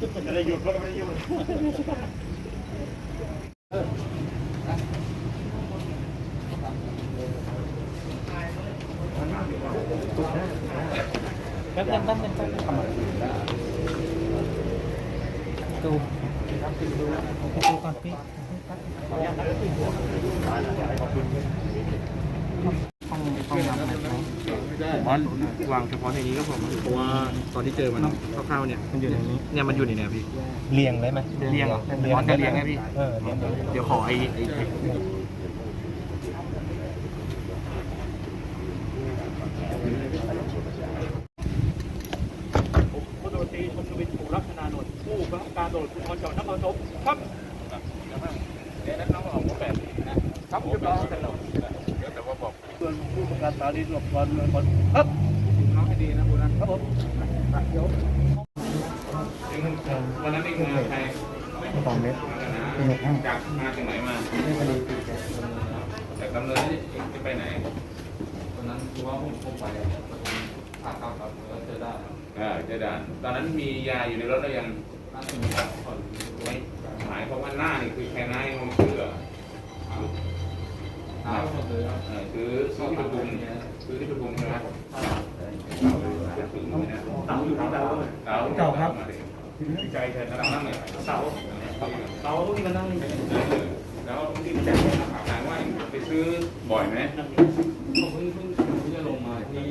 จะได้หยุดก็ไม่ได้หยุดแป๊บนึงแป๊บนึงแป๊บนึงดูครับดูดูก่อนพี่ห้องห้องน้ำนะครับ ผม ว่าวางเฉพาะในนี้ก็พอมั้งเพราะว่าตอนที่เจอมันคร่าวๆเนี่ยมันอยู่ในนี้เนี่ยมันอยู่ในเนี่ยพี่เรียงได้ไหมเรียงเหรออ๋อจะเรียงไงพี่เออเรียงได้เดี๋ยวขอไอ้ไอ้ไอ้พลตำรวจตรีชนชวินผูรักษนานนท์ผู้บังคับการตำรวจภูธรจังหวัดนครปฐมครับเดี๋ยวนะครับออกมาแบบนี้นะครับเรียบร้อยเสร็จแล้วเดี๋ยวแต่ว่าบอกส่วนผู้ ประกาศสารีตำรวจภูธรเมืองนครครับน้องให้ดีนะคุณนะครับผมเดี๋ยววันนั้นเองมาใครสองเมตรจากมาจากไหนมาจากดำเนินจะไปไหนตอนนั้นคือว่าผมผมไปผ่ากลับครับเจอได้ครับเออเจดานตอนนั้นมียาอยู่ในรถแล้วยังน่าจะมีผ่อนไม่หมายความว่าหน้านี่คือแค่หน้ายังเชื่อ น้ำหมดเลยครับเออซื้อซื้อที่ประทุมซื้อที่ประทุมใช่ไหมถึงนี่นะเต่าอยู่ที่เต่าเต่าเต่าครับใจแทนนะเต่านั่งไหนเต่าเต่าที่มันนั่งแล้วที่แจ้งถามว่าไปซื้อบ่อยไหมผมเพิ่งเพิ่งจะลงมาที่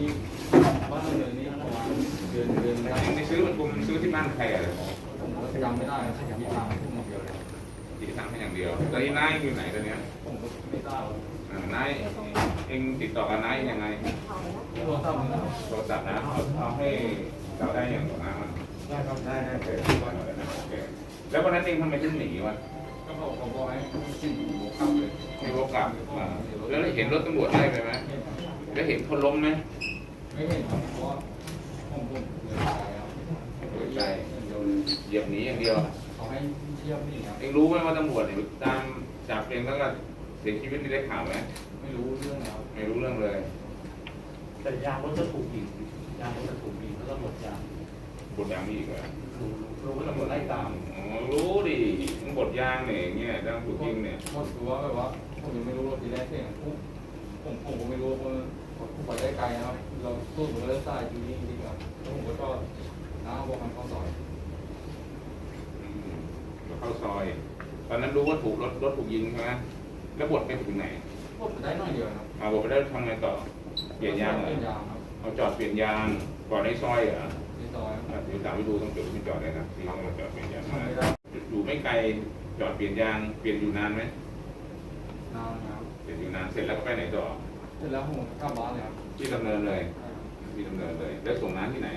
บ้านเดือนนี้ประมาณเดือนเดือนได้ไปซื้อมันผมซื้อที่บ้านใครอะไรผมก็จำไม่ได้ครับที่ทางขึ้นมาเดียวเลยติดทางแค่อย่างเดียวตอนนี้นายอยู่ไหนตอนนี้ผมก็ไม่ทราบ นายเองติดต่อกับนายยังไงโทรศัพท์นะครับโทรศัพท์นะเอาเอาให้เราได้อย่างของน้ามันได้ครับได้ได้โอเคแล้ววันนั้นเองทำไมถึงหนีวะก็เขาเขาบอกให้ขึ้นหัวขับเลยไม่รู้กลับมาแล้วเห็นรถตำรวจไล่ไปไหมแล้วเห็นคนล้มไหมไม่เห็นครับเพราะว่าผมผมเลยไปครับเปิดใจเหยียบหนีอย่างเดียวเขาให้เทียบนี่ครับเองรู้ไหมว่าตำรวจเนี่ยตามจับเองแล้วก็เสียชีวิตนี่ได้ข่าวไหมไม่รู้เรื่องแล้วไม่รู้เรื่องเลย แต่ยางรถจะถูกยิงยางรถจะถูกยิงแล้วก็หมดยางบทยางมีอีกเหรอรู้รู้ว่าตำรวจไล่ตามอ๋อรู้ดิมึงบทยางเนี่ยอย่างเงี้ยดังถูกยิงเนี่ยหมดตัวแบบว่าผมยังไม่รู้ว่าทีแรกเสียงปุ๊บผมผมก็ไม่รู้ว่าผมไปได้ไกลนะครับเราสู้ผมก็เลิกสายทีนี้จริงๆครับแล้วผมก็ชอบน้าบอกมันเข้าซอยอืมแล้วเข้าซอย ตอนนั้นรู้ว่าถูกรถรถถูกยิงใช่ไหม แล้วบทไปถึงไหนผมได้น้อยเดียวครับเอาบทไปได้ทำไงต่อ เปลี่ยนยางเหรเปลี่ยนอยางครับเอาจอดเปลี่ยนยางก่อนในซอยเหรอในซอยครับอะเดี๋ยวตามไปดูต้องจุดที่จอดเลยนะที่เขาจอดเปลี่ยนยางทำไม่ได้อยู่ไม่ไกลจอดเปลี่ยนยางเปลี่ยนอยู่นานไหมนานนะครับเปลี่ยนอยู่นานเสร็จแล้วก็ไปไหนต่อเสร็จแล้วผมกลับบ้านเลยครับที่ดำเนินเลยที่ดำเนินเลย แล้วส่งน้ำที่ไหน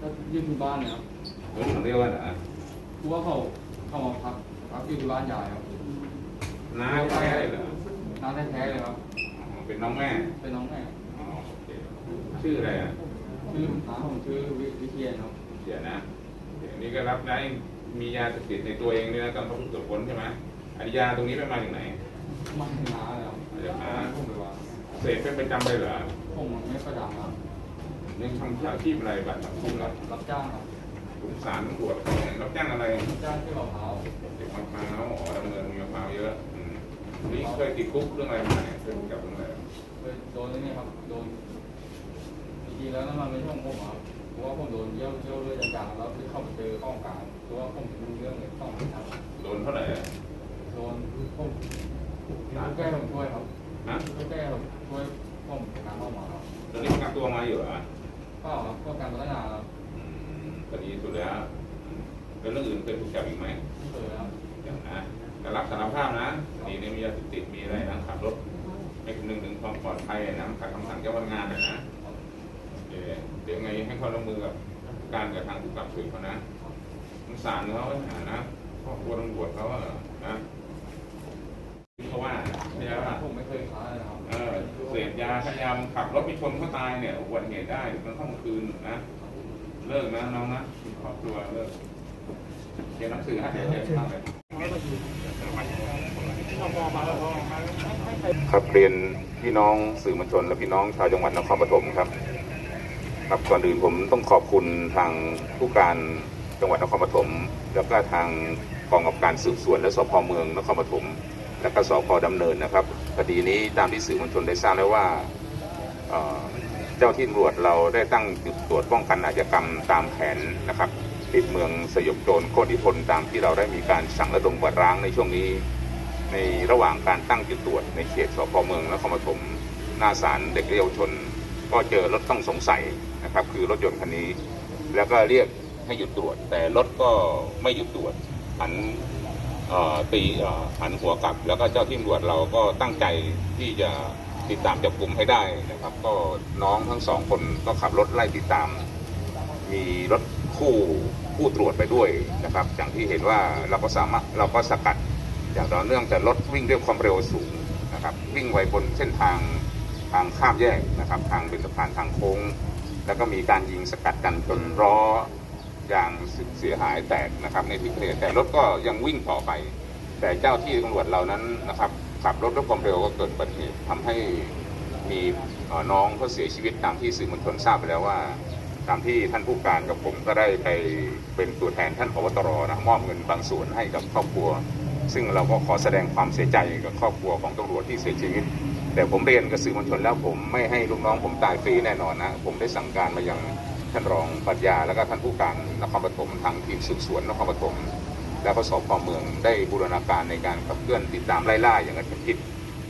ก็ยืนที่บ้านเนี่ยครับรถของเรียกว่าอะไรคือว่าเขาเขามาพักพักอยู่ที่บ้านยายครับ น้าแท้เลยเหรอน้าแท้ๆเลยครับอ๋อเป็นน้องแม่เป็นน้องแม่อ๋อโอเคชื่ออะไรอะชื่อน้าผมชื่อวิวิเชียนครับเดี๋ยวนะเดี๋ยวนี้ก็รับได้มียาเสพติดในตัวเองด้วยนะตอนเขาถูกตรวจค้นใช่ไหมอันยาตรงนี้ไปมาจากไหนมาถึงน้าแล้วผมไปว่าเสพเป็นประจำเลยเหรอผมไม่ประจำครับยังทำอาชีพอะไรบัตรสังคมรับรับจ้างครับสงสารตำรวจรับจ้างอะไรรับจ้างที่มะพร้าวเด็กมะพร้าวอ๋อดำเนินมีมะพร้าวเยอะอืม นี่เคยติดคุกเรื่องอะไรมาเนี่ยเคยจับเรื่องอะไรเคยโดนนี่ครับโดนจริงๆแล้วน้ำมันไม่ใช่ของผมครับเพราะว่าผมโดนเยี่ยวเยี่ยวเลือดจางๆแล้วที่เข้าไปเจอข้องกลางเพราะว่าผมรู้เรื่องเลยต้องทำโดนเท่าไหร่อะโดนผมร้านแก้ผมช่วยครับฮะช่วยแก้ผมช่วยผมการเข้ามาครับตอนนี้ประกันตัวมาอยู่เหรอก็ครับก็การพัฒนาครับอืมคดีสุดแล้วแล้วเรื่องอื่นเคยถูกจับอีกไหมที่เคยครับอย่างนะ แต่รับสารภาพนะคดีนี้มียาเสพติดมีอะไรนะขับรถไม่คำนึงถึงความปลอดภัยนะขัดคำสั่งเจ้าพนักงานนะนะเดี๋ยวเดี๋ยวไงให้ความร่วมมือกับการกับทางผู้กับสืบเขานะสงสารเขาหานะครอบครัวตำรวจเขาอะนะเพราะว่าไม่ใช่ว่าผมไม่เคยค้าเลยนะครับเออเสพยาพยายามขับรถไปชนเขาตายเนี่ยอุบัติเหตุได้มันเข้ากลางคืนนะเลิกนะน้องนะครอบครัวเลิกเรียนหนังสือให้เรียนมากเลย ครับเรียนพี่น้องสื่อมวลชนและพี่น้องชาวจังหวัดนครปฐมครับครับก่อนอื่นผมต้องขอบคุณทางผู้การจังหวัดนครปฐมแล้วก็ทางกองกำกับการสืบสวนและสพเมืองนครปฐมและก็สพดำเนินนะครับคดีนี้ตามที่สื่อมวลชนได้ทราบแล้วว่าเจ้าที่ตำรวจเราได้ตั้งจุดตรวจป้องกันอาชญากรรมตามแผนนะครับปิดเมืองสยบโจรโคตรอิพลตามที่เราได้มีการสั่งระดมกวาดร้างในช่วงนี้ ในระหว่างการตั้งจุดตรวจในเขตสพเมืองนครปฐมหน้าศาลเด็กเยาวชน ก็เจอรถต้องสงสัยนะครับ คือรถยนต์คันนี้ แล้วก็เรียกให้หยุดตรวจ แต่รถก็ไม่หยุดตรวจหันเออตีเออหันหัวกลับ แล้วก็เจ้าที่ตำรวจเราก็ตั้งใจที่จะติดตามจับกลุ่มให้ได้นะครับ ก็น้องทั้งสองคนก็ขับรถไล่ติดตาม มีรถคู่ผู้ตรวจไปด้วยนะครับ อย่างที่เห็นว่าเราก็สามารถเราก็สกัด อย่างต่อเนื่องแต่รถวิ่งด้วยความเร็วสูงนะครับ วิ่งไวบนเส้นทางทางข้ามแยกนะครับ ทางเป็นสะพานทางโค้ง แล้วก็มีการยิงสกัดกันจนล้อยางเสียหายแตกนะครับในที่เกิดเหตุแต่รถก็ยังวิ่งต่อไป แต่เจ้าที่ตำรวจเรานั้นนะครับขับรถด้วยความเร็วก็เกิดอุบัติเหตุทำให้มีน้องเขาเสียชีวิตตามที่สื่อมวลชนทราบไปแล้วว่า ตามที่ท่านผู้การกับผมก็ได้ไปเป็นตัวแทนท่านพบตรนะมอบเงินบางส่วนให้กับครอบครัว ซึ่งเราก็ขอแสดงความเสียใจกับครอบครัวของตำรวจที่เสียชีวิต แต่ผมเรียนกับสื่อมวลชนแล้วผมไม่ให้ลูกน้องผมตายฟรีแน่นอนนะผมได้สั่งการมายังท่านรองปรัญญาแล้วก็ท่านผู้การนครปฐมทางทีมสืบสวนนครปฐมแล้วก็สพเมืองได้บูรณาการในการขับเคลื่อนติดตามไล่ล่าอย่างกระชั้นชิด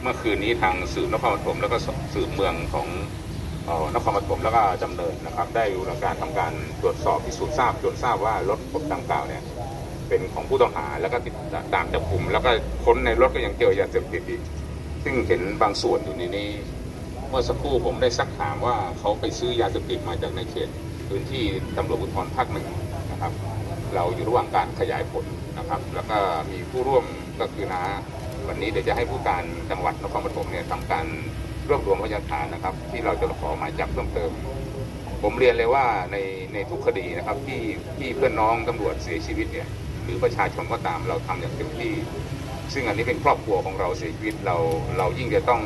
เมื่อคืนนี้ทางสื่อนครปฐมแล้วก็สื่อเมืองของออนครปฐมแล้วก็จำเนินนะครับ ได้ดำเนินการทำการตรวจสอบพิสูจน์ทราบจนทราบว่ารถพบดังกล่าวเนี่ย เป็นของผู้ต้องหาแล้วก็ติดตามจับกลุ่มแล้วก็ค้นในรถก็ยังเจอยาเสพติดอีกซึ่งเห็นบางส่วนอยู่ในนี้ เมื่อสักครู่ผมได้ซักถามว่าเขาไปซื้อยาเสพติดมาจากในเขตพื้นที่ตำรวจภูธรภาคหนึ่งนะครับ เราอยู่ระหว่างการขยายผลนะครับ แล้วก็มีผู้ร่วมก็คือนาวันนี้เดี๋ยวจะให้ผู้การจังหวัดนครปฐมเนี่ยทำการรวบรวมพยานฐานนะครับ ที่เราจะขอหมายจับเพิ่มเติม ผมเรียนเลยว่าในในทุกคดีนะครับที่ที่เพื่อนน้องตำรวจเสียชีวิตเนี่ย รือประชาชนก็ตามเราทำอย่างเต็มที่ ซึ่งอันนี้เป็นครอบครัวของเราเสียชีวิตเราเรายิ่งจะต้อง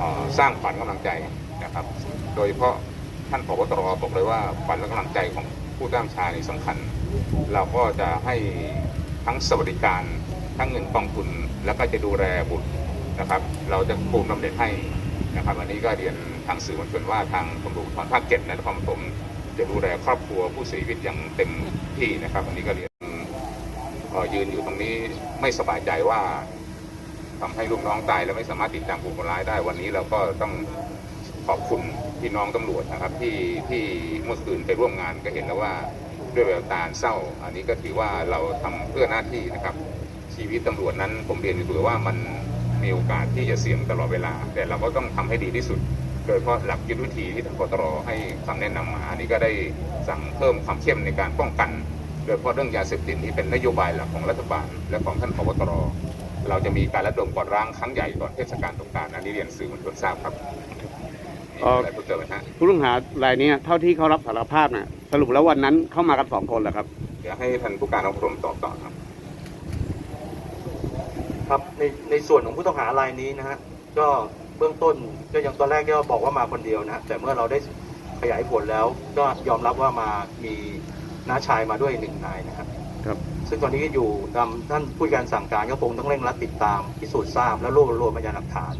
ออสร้างขวัญกำลังใจนะครับ โดยเฉพาะท่านผบตรบอกเลยว่าขวัญและกำลังใจของผู้ตั้งชานี่สำคัญ เราก็จะให้ทั้งสวัสดิการทั้งเงินกองทุนแล้วก็จะดูแลบุตรนะครับ เราจะปูนบำเหน็จให้นะครับอันนี้ก็เรียนทางสื่อมวลชนว่าทางตำรวจภูธรภาคเจ็ดในนครปฐมจะดูแลครอบครัวผู้เสียชีวิตอย่างเต็มที่นะครับ อันนี้ก็เรียน ยืนอยู่ตรงนี้ไม่สบายใจว่าทำให้ลูกน้องตายแล้วไม่สามารถติดตามกลุ่มคนร้ายได้ วันนี้เราก็ต้องขอบคุณพี่น้องตำรวจนะครับ ที่ที่เมื่อคืนไปร่วมงานก็เห็นแล้วว่าด้วยแววตาเศร้า อันนี้ก็ถือว่าเราทำเพื่อหน้าที่นะครับ ชีวิตตำรวจนั้นผมเรียนอยู่ว่ามันมีโอกาสที่จะเสี่ยงตลอดเวลา แต่เราก็ต้องทำให้ดีที่สุด โดยเฉพาะหลักยุทธวิธีที่ทางกตรให้คำแนะนำมาอันนี้ก็ได้สั่งเพิ่มความเข้มในการป้องกัน ดยเฉพาะเรื่องยาเสพติดที่เป็นนโยบายหลักของรัฐบาล และของท่านพบตรเราจะมีการระดมกวาดร้างครั้งใหญ่ก่อนเทศกาลสงกรานต์อันนี้เรียนสื่อมวลชนทราบครับมีอะไรเพิ่มเติมไหมฮะผู้ต้องหารายนี้เท่าที่เขารับสารภาพน่ะสรุปแล้ววันนั้นเข้ามากันสองคนเหรอครับ เดี๋ยวให้ท่านผู้การอบรมตอบต่อครับ ครับในในส่วนของผู้ต้องหารายนี้นะฮะก็เบื้องต้นก็ยังตอนแรกก็บอกว่ามาคนเดียวนะฮะแต่เมื่อเราได้ขยายผลแล้วก็ยอมรับว่ามามี น้าชายมาด้วยหนึ่งนายนะครับ ครับ ซึ่งตอนนี้ก็อยู่ตามท่านผู้การสั่งการก็คงต้องเร่งรัดติดตามพิสูจน์ทราบและรวบรวมพยานหลักฐาน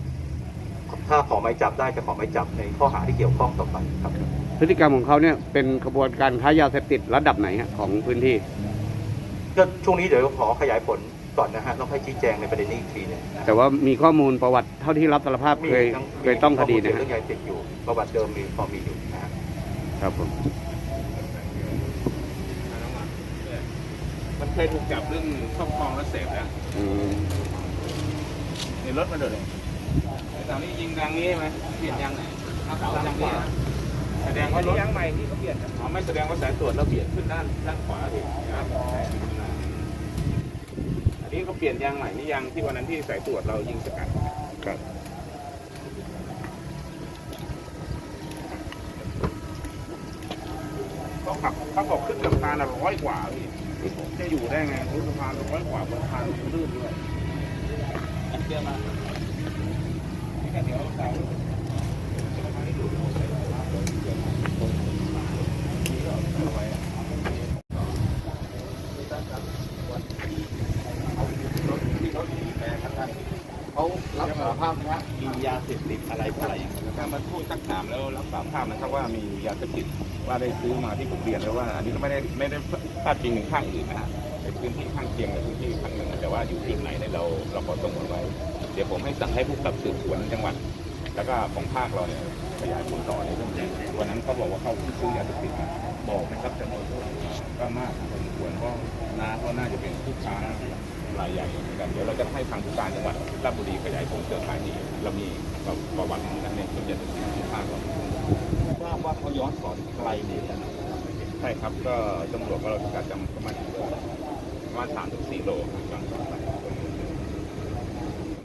ถ้าขอหมายจับได้จะขอหมายจับในข้อหาที่เกี่ยวข้องต่อไปครับ พฤติกรรมของเขาเนี่ยเป็นขบวนการค้ายาเสพติดระดับไหนฮะของพื้นที่ ก็ช่วงนี้เดี๋ยวขอขยายผลก่อนนะฮะต้องให้ชี้แจงในประเด็นนี้อีกทีหนึงนะแต่ว่ามีข้อมูลประวัติเท่าที่รับสารภาพเคยทั้งเคยต้องคดีมีนะข้อมูลเกี่ยวฮะเรื่องยาเสพติดอยู่ประวัติเดิมมีพอมีอยู่นะฮะ ครับผม มัน เคยถูกจับเรื่องครอบครองและเสพแล้วอืมในรถมาเดินเลยตอนนี้ยิงดังนี้ไหมเปลี่ยนยางไหนเอาเสาดังนี้แสดงว่ารถยางใหม่ที่เขาเปลี่ยนอ๋อไม่แสดงว่าสายตรวจเราเปลี่ยนขึ้นด้านด้านขวาดินะครับอันนี้เขาเปลี่ยนยางใหม่นี่ยางที่วันนั้นที่สายตรวจเรายิงสกัด ครับ ขับถ้าบอกขึ้นกับพานอะร้อยกว่าพี่จะอยู่ได้ไงรถสะพานร้อยกว่าบนทางลื่นด้วยเชื่อมาไม่ก็เดี๋ยวเราจะมาให้ดูาภาพนะมียาเสพติดอะไรอะไรอย่างเงี้ยถ้ามาพูดสักถามแล้วรับสารภาพนะครับว่ามียาเสพติดว่าได้ซื้อมาที่ผมเรียนแล้วว่า อันนี้ก็ไม่ได้ไม่ได้พลาดพิงถึงข้างอื่นนะในพื้นที่ข้างเคียงในพื้นที่ข้างหนึ่งแต่ว่าอยู่จุดไหนเนี่ยเราเราขอสงวนไว้ เดี๋ยวผมให้สั่งให้ผู้กับสืบสวนจังหวัด แล้วก็ของภาคเราเนี่ยขยายผลต่อในเรื่องนี้วันนั้นเขาบอกว่าเขาซื้อยาเสพติดมาบอกนะครับจำนวนก็มากพอสมควรเพราะน้าเขาน่าจะเป็นผู้ค้า รายใหญ่เหมือนกันเดี๋ยวเราจะให้ทางผู้การจังหวัดราชบุรีขยายผลเครือข่ายนี้เรามีประวัตินั้นเนี่ยส่วนใหญ่เป็นที่ภาคเราทราบว่าเขาย้อนสอนไกลเนี่ยนะใช่ครับก็ตำรวจก็เราจะจำประมาณประมาณสามถึงสี่โลครับ